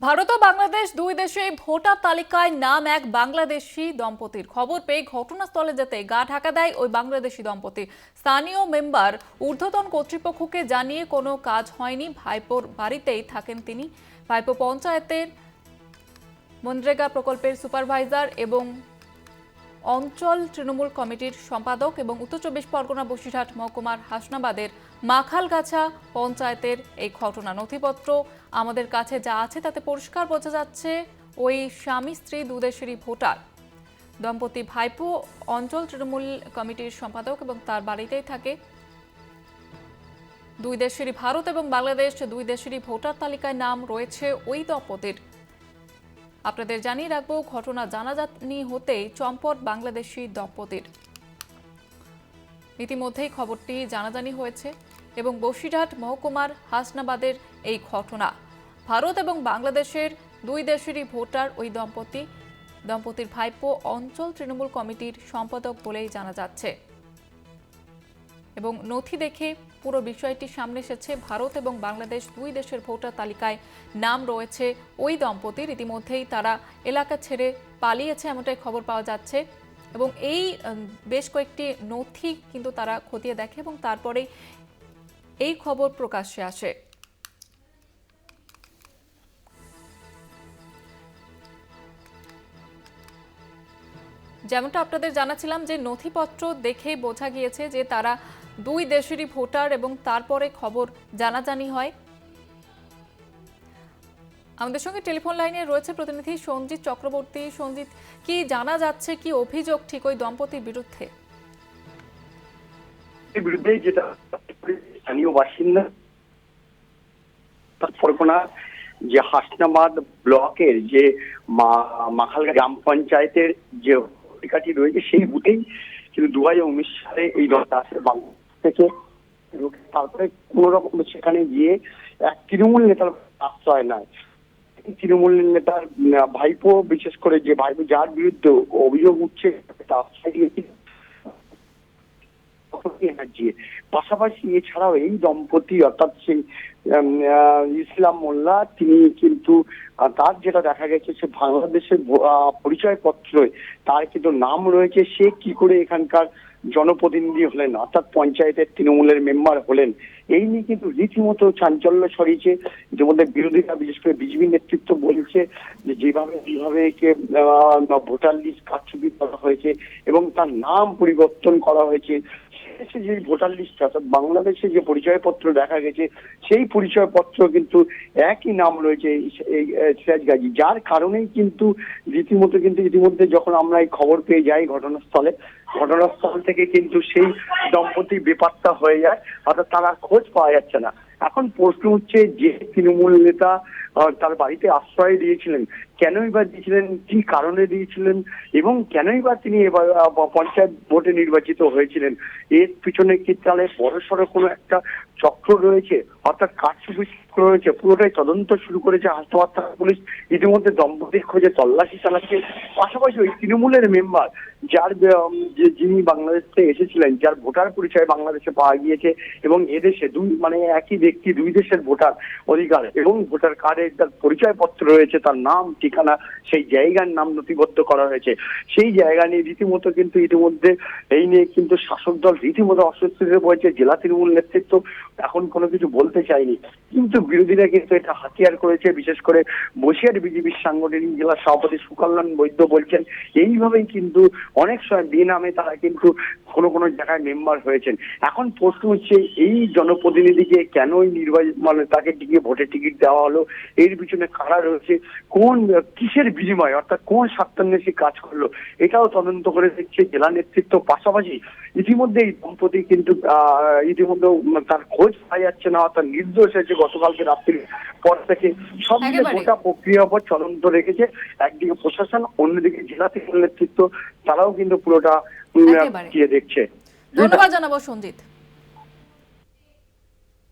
ভারত ও বাংলাদেশ দুই দেশে ভোটার তালিকায় নাম এক বাংলাদেশি দম্পতির খবর পেয়ে ঘটনাস্থলে যেতে গা ঢাকা দেয় ওই বাংলাদেশি দম্পতি। স্থানীয় মেম্বার ঊর্ধ্বতন কর্তৃপক্ষকে জানিয়ে কোনো কাজ হয়নি। ভাইপোর বাড়িতেই থাকেন তিনি। ভাইপো পঞ্চায়েতের মনরেগা প্রকল্পের সুপারভাইজার এবং অঞ্চল তৃণমূল কমিটির সম্পাদক এবং উত্তর চব্বিশ পরগনা বসিরহাট মহকুমার হাসনাবাদের মাখালগাছা পঞ্চায়েতের এই ঘটনা। নথিপত্র আমাদের কাছে যা আছে তাতে পরিষ্কার বোঝা যাচ্ছে ওই স্বামী, স্ত্রী, দুদেশেরই ভোটার। দম্পতি ভাইপো অঞ্চল তৃণমূল কমিটির সম্পাদক এবং তার বাড়িতেই থাকে। দুই দেশেরই ভারত এবং বাংলাদেশ, দুই দেশেরই ভোটার তালিকায় নাম রয়েছে ওই দম্পতির। আপনাদের জানিয়ে রাখব, ঘটনা জানাজানি হতেই চম্পট বাংলাদেশি দম্পতির। ইতিমধ্যেই খবরটি জানাজানি হয়েছে এবং বসিরহাট মহকুমার হাসনাবাদের এই ঘটনা। ভারত এবং বাংলাদেশের দুই দেশেরই ভোটার ওই দম্পতি। দম্পতির ভাইপো অঞ্চল তৃণমূল কমিটির সম্পাদক বলেই জানা যাচ্ছে। এবং নথি দেখে পুরো বিষয়টি সামনে এসেছে। ভারত এবং বাংলাদেশ দুই দেশের ভোটার তালিকায় নাম রয়েছে। ওই দম্পতির ইতিমধ্যেই তারা এলাকা ছেড়ে পালিয়েছে এমনটাই খবর পাওয়া যাচ্ছে। এবং এই বেশ কয়েকটি নথি কিন্তু তারা খতিয়ে দেখে এবং তারপরেই এই খবর প্রকাশ্যে আসে। যেমনটা আপনাদের জানাছিলাম যে নথিপত্র দেখে বোঝা গিয়েছে যে তারা দুই দেশেরই ভোটার এবং তারপরে খবর জানাজানি হয়। আমাদের সঙ্গে টেলিফোন লাইনে রয়েছে প্রতিনিধি সঞ্জিত চক্রবর্তী। সঞ্জিত, কি জানা যাচ্ছে, কি অভিযোগ ঠিক ওই দম্পতির বিরুদ্ধে? বিরুদ্ধে যেটা স্থানীয় বাসিন্দা যে হাসনাবাদ ব্লকের যে মাখালগা গ্রাম পঞ্চায়েতের যে পত্রিকাটি রয়েছে, সেই বুথেই কিন্তু দু হাজার উনিশ সালে এই দলটা আসে বাংলাদেশ থেকে। তারপরে কোন রকম সেখানে গিয়ে এক তৃণমূল নেতার আশ্রয় নেয়। তৃণমূল নেতার ভাইপো, বিশেষ করে যে ভাইপো, যার বিরুদ্ধে অভিযোগ উঠছে আশ্রয় দিয়েছিল। এনার্জি পাশাপাশি এছাড়াও এই দম্পতি, অর্থাৎ সেই ইসলাম মোল্লা, তিনি কিন্তু তার যেটা দেখা গেছে সে বাংলাদেশের পরিচয়পত্র তার কিন্তু নাম রয়েছে। সে কি করে এখানকার জনপ্রতিনিধি হলেন, অর্থাৎ পঞ্চায়েতের তৃণমূলের মেম্বার হলেন, এই নিয়ে কিন্তু রীতিমতো চাঞ্চল্য ছড়িয়েছে। ইতিমধ্যে বিরোধীরা, বিশেষ করে বিজেপি নেতৃত্ব বলছে যে যেভাবে যেভাবে একে ভোটার লিস্ট কারচুপি করা হয়েছে এবং তার নাম পরিবর্তন করা হয়েছে। দেশে যে ভোটার লিস্ট, অর্থাৎ বাংলাদেশে যে পরিচয়পত্র দেখা গেছে, সেই পরিচয়পত্র কিন্তু একই নাম রয়েছে সিরাজ গাজী। যার কারণেই কিন্তু রীতিমতো কিন্তু ইতিমধ্যে যখন আমরা এই খবর পেয়ে যাই ঘটনাস্থলে, ঘটনাস্থল থেকে কিন্তু সেই দম্পতি বেপাত্তা হয়ে যায়, অর্থাৎ তারা খোঁজ পাওয়া যাচ্ছে না। এখন প্রশ্ন হচ্ছে যে তৃণমূল নেতা তার বাড়িতে আশ্রয় দিয়েছিলেন। কেনই বা দিয়েছিলেন? কি কারণে দিয়েছিলেন? এবং কেনই বা তিনি এবার পঞ্চায়েত ভোটে নির্বাচিত হয়েছিলেন? এর পিছনে কি তাহলে বড়সড় কোনো একটা চক্র রয়েছে? অর্থাৎ কারচুপি চক্র রয়েছে? পুরোটাই তদন্ত শুরু করেছে হাসপাতাল পুলিশ। ইতিমধ্যে দম্পতির খোঁজে তল্লাশি চালাচ্ছে। পাশাপাশি ওই তৃণমূলের মেম্বার যার যিনি বাংলাদেশ থেকে এসেছিলেন, যার ভোটার পরিচয় বাংলাদেশে পাওয়া গিয়েছে এবং এদেশে দুই মানে একই ব্যক্তি দুই দেশের ভোটার অধিকার এবং ভোটার কার্ডে তার পরিচয়পত্র রয়েছে, তার নাম, ঠিকানা, সেই জায়গার নাম নথিবদ্ধ করা হয়েছে। সেই জায়গা নিয়ে রীতিমতো কিন্তু ইতিমধ্যে এই নিয়ে কিন্তু শাসক দল রীতিমতো অস্বস্তিতে পড়েছে, জেলা তৃণমূল নেতৃত্ব এখন কোনো কিছু বলতে চায়নি। কিন্তু বিরোধীরা কিন্তু এটা হাতিয়ার করেছে, বিশেষ করে বসিরহাট বিজেপির সাংগঠনিক জেলা সভাপতি সুকল্যাণ বৈদ্য বলছেন, এইভাবেই কিন্তু অনেক সময় বেনামে তারা কিন্তু কোনো কোনো জায়গায় মেম্বার হয়েছেন। এখন প্রশ্ন হচ্ছে এই জনপ্রতিনিধিকে কেন এই নির্বাচন মানে তাকে টিকিয়ে ভোটের টিকিট দেওয়া হলো? এর পিছনে কারা রয়েছে? কোন কিসের বিনিময়? অর্থাৎ কোন স্বার্থান্বেষী কাজ করল? এটাও তদন্ত করে দেখছে জেলা নেতৃত্ব পাশাপাশি। ইতিমধ্যে এই দম্পতি কিন্তু আহ, ইতিমধ্যে তার খোঁজ পাওয়া যাচ্ছে না অর্থাৎ নির্দোষ হয়েছে গতকালকে রাত্রির পর থেকে। সব মিলে গোটা প্রক্রিয়ার উপর চলন্ত রেখেছে। একদিকে প্রশাসন অন্যদিকে জেলা থেকে নেতৃত্ব। তারাও কিন্তু পুরোটা গিয়ে দেখছে। ধন্যবাদ জানাব সঞ্জিত।